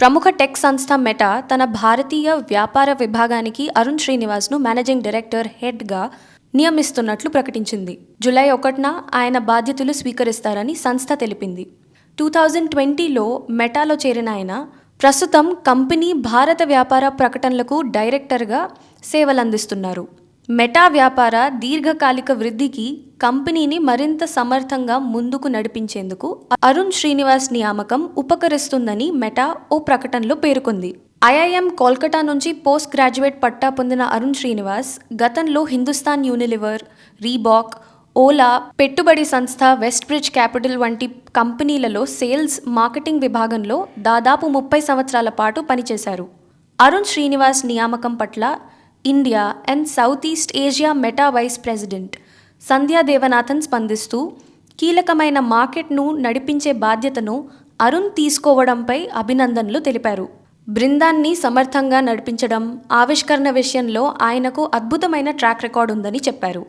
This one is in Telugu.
ప్రముఖ టెక్ సంస్థ మెటా తన భారతీయ వ్యాపార విభాగానికి అరుణ్ శ్రీనివాస్ను మేనేజింగ్ డైరెక్టర్ హెడ్గా నియమిస్తున్నట్లు ప్రకటించింది. జూలై ఒకటిన ఆయన బాధ్యతలు స్వీకరిస్తారని సంస్థ తెలిపింది. టూ థౌజండ్ ట్వంటీలో మెటాలో చేరిన ఆయన ప్రస్తుతం కంపెనీ భారత వ్యాపార ప్రకటనలకు డైరెక్టర్గా సేవలందిస్తున్నారు. మెటా వ్యాపార దీర్ఘకాలిక వృద్ధికి కంపెనీని మరింత సమర్థంగా ముందుకు నడిపించేందుకు అరుణ్ శ్రీనివాస్ నియామకం ఉపకరిస్తుందని మెటా ఓ ప్రకటనలో పేర్కొంది. ఐఐఎం కోల్కతా నుంచి పోస్ట్ గ్రాడ్యుయేట్ పట్టా పొందిన అరుణ్ శ్రీనివాస్ గతంలో హిందుస్థాన్ యూనిలివర్ రీబాక్ ఓలా పెట్టుబడి సంస్థ వెస్ట్ బ్రిడ్జ్ క్యాపిటల్ వంటి కంపెనీలలో సేల్స్ మార్కెటింగ్ విభాగంలో దాదాపు ముప్పై సంవత్సరాల పాటు పనిచేశారు. అరుణ్ శ్రీనివాస్ నియామకం పట్ల India and South East Asia Meta vice president Sandhya Devanathan స్పందిస్తూ కీలకమైన మార్కెట్ను నడిపించే బాధ్యతను అరుణ్ తీసుకోవడంపై అభినందనలు తెలిపారు. బృందాన్ని సమర్థంగా నడిపించడం ఆవిష్కరణ విషయంలో ఆయనకు అద్భుతమైన ట్రాక్ రికార్డ్ ఉందని చెప్పారు.